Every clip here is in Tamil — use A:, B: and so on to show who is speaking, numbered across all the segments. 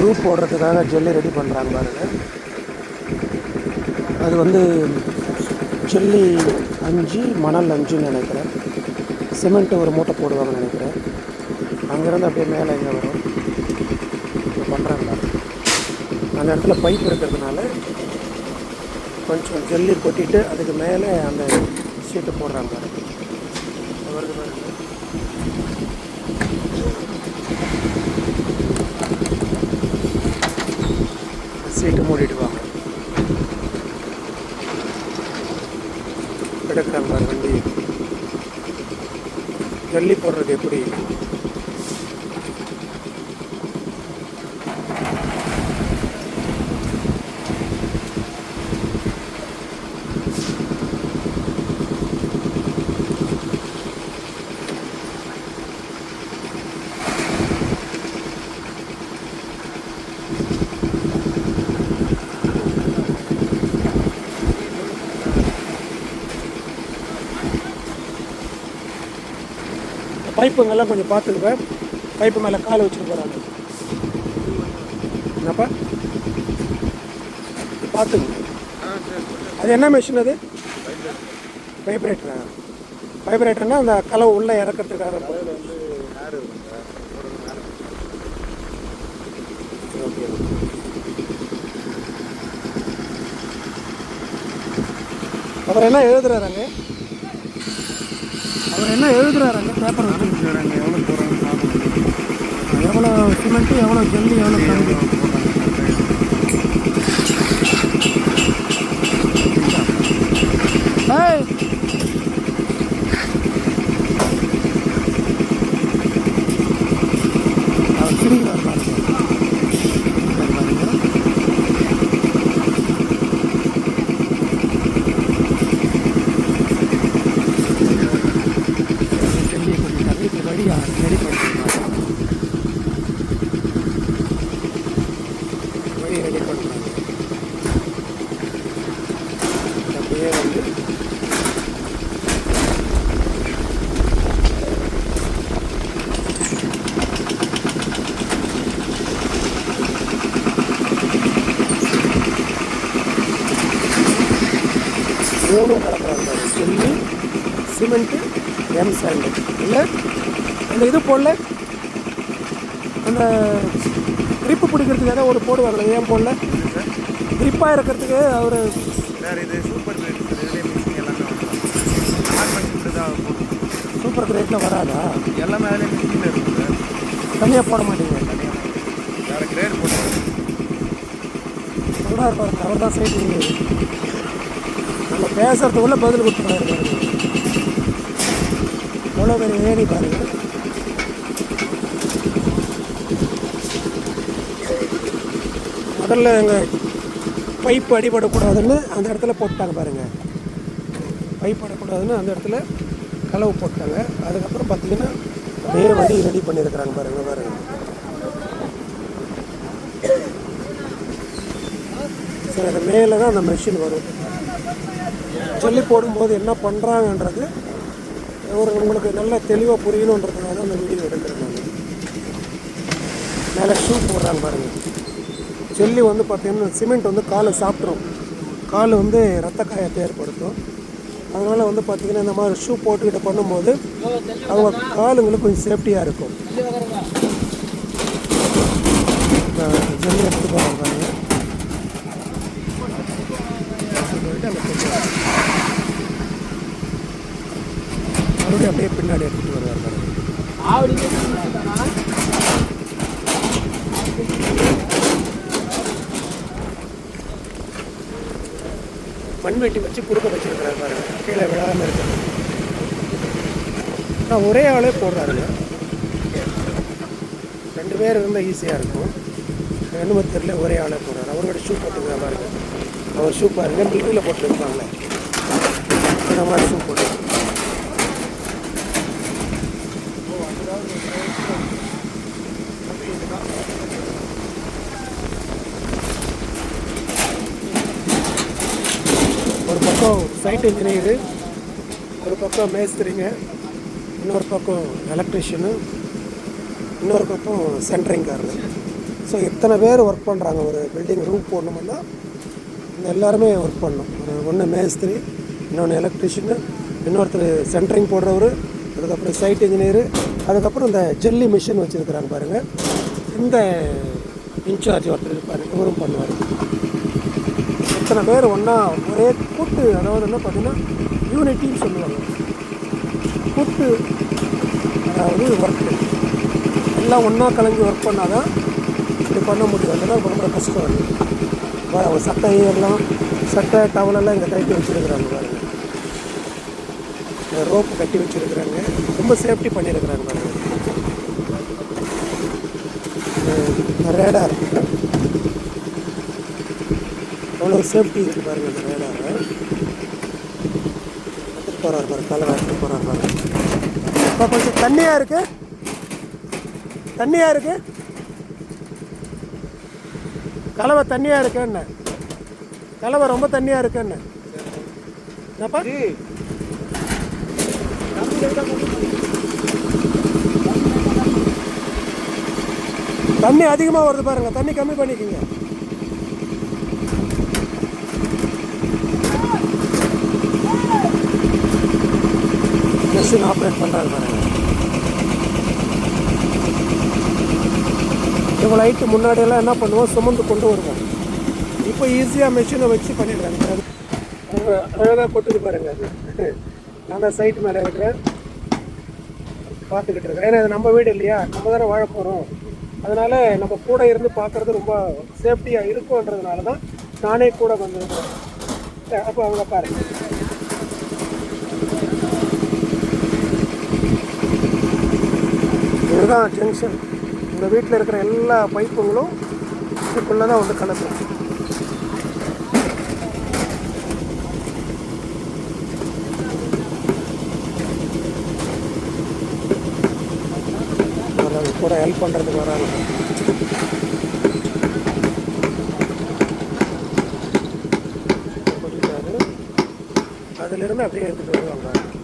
A: ரூப் போடுறதுக்காக ஜெல்லு ரெடி பண்ணுறாங்க பாருங்க. அது வந்து ஜெல்லி அஞ்சு மணல் அஞ்சுன்னு நினைக்கிறேன். சிமெண்ட்டு ஒரு மூட்டை போடுவாங்கன்னு நினைக்கிறேன். அங்கேருந்து அப்படியே மேலே எங்கே வரும். பண்ணுறாங்க அந்த இடத்துல பைப் இருக்கிறதுனால கொஞ்சம் ஜெல்லி கொட்டிட்டு அதுக்கு மேலே அந்த ஷீட்டு போடுறாங்க. பாருங்க. வருது பாருங்க சீட்டு மூடிடுவாங்க எடுக்கிறாங்க வண்டி. ஜல்லி போடுறது எப்படி? பைப்புங்கெல்லாம் கொஞ்சம் பார்த்துக்குங்க. பைப்பு மேலே காலை வச்சுட்டு போகிறாங்க என்னப்பா? பார்த்துங்க அது என்ன மிஷின் அது? வைப்ரேட்டரா வைப்ரேட்டர்னா அந்த கலவை உள்ளே இறக்கிறதுக்காக. ஓகே அவர் என்ன எழுதுறாருங்க அவர் என்ன எழுதுறாருங்க பேப்பர் வச்சுருக்காங்க எவ்வளோ போகிறாங்க எவ்வளோ சிமெண்ட்டு எவ்வளோ ஜல்லி எவ்வளோ கம்பி ஏய் அவர் சிரிக்கிறார் பாருங்க. பாருங்க. ஜல்லி கொட்டிட்டாங்க இப்போ வழியா ரெடி பண்ணிருக்காங்க வழி ரெடி பண்ணுறாங்க அப்படியே வந்து மூணும் கலக்கிறாங்க சொல்லி சிமெண்ட்டு எம் சாண்டு இல்லை அந்த இது போடல. அந்த க்ரிப்பு பிடிக்கிறதுக்கு ஏதோ ஒரு போடுவாங்களே ஏன் போடல. க்ரிப்பாக இருக்கிறதுக்கு அவர்
B: சூப்பர்
A: கிரேட்டில் வராதா?
B: எல்லாமே அதிலே இருக்கும் சார்.
A: தனியாக போட மாட்டீங்க.
B: தனியாக வேறு கிரேட் போட்டு
A: சொல்கிறார் பாருங்க அவர் தான் சைட்டு நம்ம பேசுறதுக்குள்ள பதில் கொடுத்துருவாரு. பாருங்க எவ்வளோ பெரிய ஏணி பாருங்க. முதல்ல எங்கள் பைப் அடிபடக்கூடாதுன்னு அந்த இடத்துல போட்டாங்க பாருங்கள் பைப் அடக்கூடாதுன்னு அந்த இடத்துல களவு போட்டாங்க. அதுக்கப்புறம் பார்த்தீங்கன்னா வேறு வண்டி ரெடி பண்ணியிருக்கிறாங்க பாருங்க பாருங்கள் சரி அது மேலே தான் அந்த மெஷின் வரும். சொல்லி போடும்போது என்ன பண்ணுறாங்கன்றது ஒரு உங்களுக்கு நல்ல தெளிவாக புரியணுன்றதுனால தான் அந்த வீடியோ எடுக்கிறேன் மேலே ஷூ போடுறாங்க பாருங்கள் ஜெல்லி வந்து பார்த்திங்கன்னா சிமெண்ட் வந்து காலை சாப்பிட்ரும். கால் வந்து ரத்த காயத்தை ஏற்படுத்தும் அதனால் வந்து பார்த்திங்கன்னா இந்த மாதிரி ஷூ போட்டுக்கிட்டு பண்ணும்போது அவங்க காலுங்களுக்கு கொஞ்சம் சேஃப்டியாக இருக்கும். ஜெல்லி ஜல்லி எடுத்து போகிறாங்க மறுபடியும் அப்படியே பின்னாடி எடுத்துகிட்டு வருவார் மண்வெட்டி வச்சு குறுக்க வச்சுருக்கிறாரு பாருங்க. கீழே விழாமல் இருக்கு நான் ஒரே ஆளே போடுறாருங்க. ரெண்டு பேர் இருந்தால் ஈஸியாக இருக்கும். என்னமோ ஒரே ஆளே போடுறாரு. அவரோட ஷூ போட்டுக்கிற மாதிரி அவர் ஷூ பாருங்க மில்கில் போட்டுருப்பாங்களே அந்த மாதிரி ஷூ போட்டு ஒரு பக்கம் சைட் இன்ஜினியரு ஒரு பக்கம் மேஸ்திரிங்க இன்னொரு பக்கம் எலக்ட்ரிஷியனு இன்னொரு பக்கம் சென்ட்ரிங்காரங்க ஸோ எத்தனை பேர் ஒர்க் பண்ணுறாங்க ஒரு பில்டிங் ரூம் போடணுமுன்னா இந்த எல்லாருமே ஒர்க் பண்ணணும். ஒரு ஒன்று மேஸ்திரி இன்னொன்று எலக்ட்ரிஷியனு இன்னொருத்தர் சென்ட்ரிங் போடுறவர் அதுக்கப்புறம் சைட் இன்ஜினியரு அதுக்கப்புறம் இந்த ஜெல்லி மிஷின் வச்சுருக்குறாங்க பாருங்கள் இந்த இன்சார்ஜ் ஒருத்தர் இருப்பார் இவரும் பண்ணுவார். இத்தனை பேர் ஒன்றா ஒரே கூட்டு அதாவது என்ன பார்த்தீங்கன்னா யூனிட்டின்னு சொல்லுவாங்க. கூட்டு அதாவது ஒர்க்கு எல்லாம் ஒன்றா கலந்து ஒர்க் பண்ணால் தான் இது பண்ண முடியும். அதெல்லாம் ரொம்ப கஷ்டம் அது அவங்க சட்டை எல்லாம் சட்டை டவலெல்லாம் இங்கே கட்டி வச்சுருக்குறாங்க பாருங்க. ரோப்பு கட்டி வச்சுருக்குறாங்க. ரொம்ப சேஃப்டி பண்ணியிருக்கிறாங்க பாருங்க. இருக்குது அவ்வளோ சேஃப்டி இருக்குது பாருங்க இந்த ரேடாரை எடுத்துகிட்டு போகிறார் பாருங்க கலர் எடுத்துகிட்டு போகிறார் பாருங்க. இப்போ கொஞ்சம் தண்ணியாக இருக்கு? தண்ணியாக இருக்கு? கலவை தண்ணியாக இருக்கு என்ன? கலவை ரொம்ப தண்ணியாக இருக்கு என்ன? என்னப்பா? தண்ணி அதிகமாக வருது பாருங்க தண்ணி கம்மி பண்ணிக்கோங்க. மிஷின் ஆப்ரேட் பண்ணுறாரு பாருங்க. இவங்க லைட்டு முன்னாடியெல்லாம் என்ன பண்ணுவோம்? சுமந்து கொண்டு வருவோம். இப்போ ஈஸியாக மிஷினை வச்சு பண்ணிடுறாங்க. அழகாக கொட்டுது பாருங்க. அது நான் சைட் மேலே இருக்கிறேன். பார்த்துக்கிட்டு இருக்கேன். ஏன்னா இது நம்ம வீடு இல்லையா? நம்ம தானே வாழ போகிறோம் அதனால் நம்ம கூட இருந்து பார்க்குறது ரொம்ப சேஃப்டியாக இருக்கும்ன்றதுனால தான் நானே கூட வந்துருக்கேன் அப்போ அவங்க பாருங்க. இதுதான் ஜங்ஷன் இந்த வீட்டில் இருக்கிற எல்லா பைப்புங்களும் இதுக்குள்ளே தான் வந்து கலக்கும். கூட ஹெல்ப் பண்ணுறதுக்கு வராங்க அதிலிருந்து அப்படியே எடுத்துகிட்டு வருவாங்க.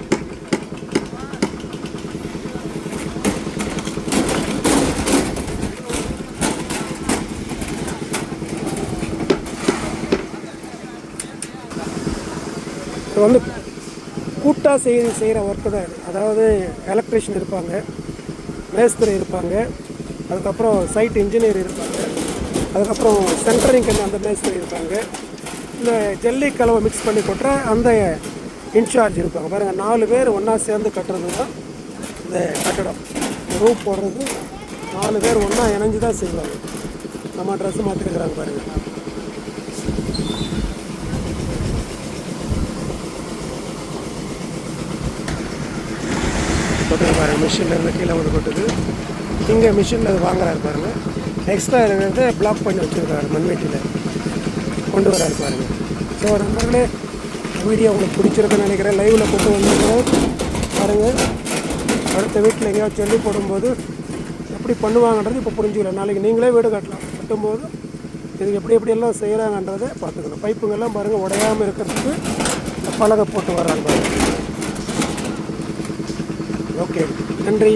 A: வந்து கூட்டாக செய் செய்கிற ஒர்க்கு தான் இது. அதாவது எலக்ட்ரிஷியன் இருப்பாங்க மேஸ்திரி இருப்பாங்க அதுக்கப்புறம் சைட் இன்ஜினியர் இருப்பாங்க அதுக்கப்புறம் சென்டரிங் அந்த மேஸ்திரி இருப்பாங்க. இல்லை ஜல்லி கலவை மிக்ஸ் பண்ணி கொட்டுற அந்த இன்சார்ஜ் இருப்பாங்க. பாருங்கள் நாலு பேர் ஒன்றா சேர்ந்து கட்டுறது தான் இந்த கட்டடம். ரூப் போடுறது நாலு பேர் ஒன்றா இணைஞ்சு தான் செய்வாங்க. நம்ம ட்ரெஸ் மாற்றிருக்கிறாங்க பாருங்கள் கொட்டுது பாருங்க மிஷின்லேருந்து கீழே வந்து கொட்டுது. இங்கே மிஷினில் அது வாங்குறாரு பாருங்க. எக்ஸ்ட்ரா இருக்கிறத பிளாக் பண்ணி வச்சுருக்காரு மண்வெட்டியில். கொண்டு வராரு பாருங்க. ஸோ நண்பர்களே வீடியோ உங்களுக்கு பிடிச்சிருக்குன்னு நினைக்கிறேன். லைவில் கொண்டு வந்துருக்கோம் பாருங்கள் அடுத்த வீட்டில் எங்கேயாவது சொல்லி போடும்போது எப்படி பண்ணுவாங்கன்றது இப்போ புரிஞ்சுக்கலாம் நாளைக்கு நீங்களே வீடு கட்டலாம். கட்டும்போது இது எப்படி எப்படியெல்லாம் செய்கிறாங்கன்றதை பார்த்துக்கணும். பைப்புங்கெல்லாம் பாருங்கள் உடையாமல் இருக்கிறதுக்கு பலகை போட்டு வர்றாங்க பாருங்கள் ஓகே நன்றி.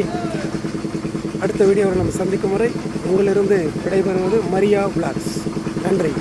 A: அடுத்த வீடியோவில் நம்ம சந்திக்கும் வரை உங்களிலிருந்து விடைபெறுவது மரியா விளாக்ஸ் நன்றி.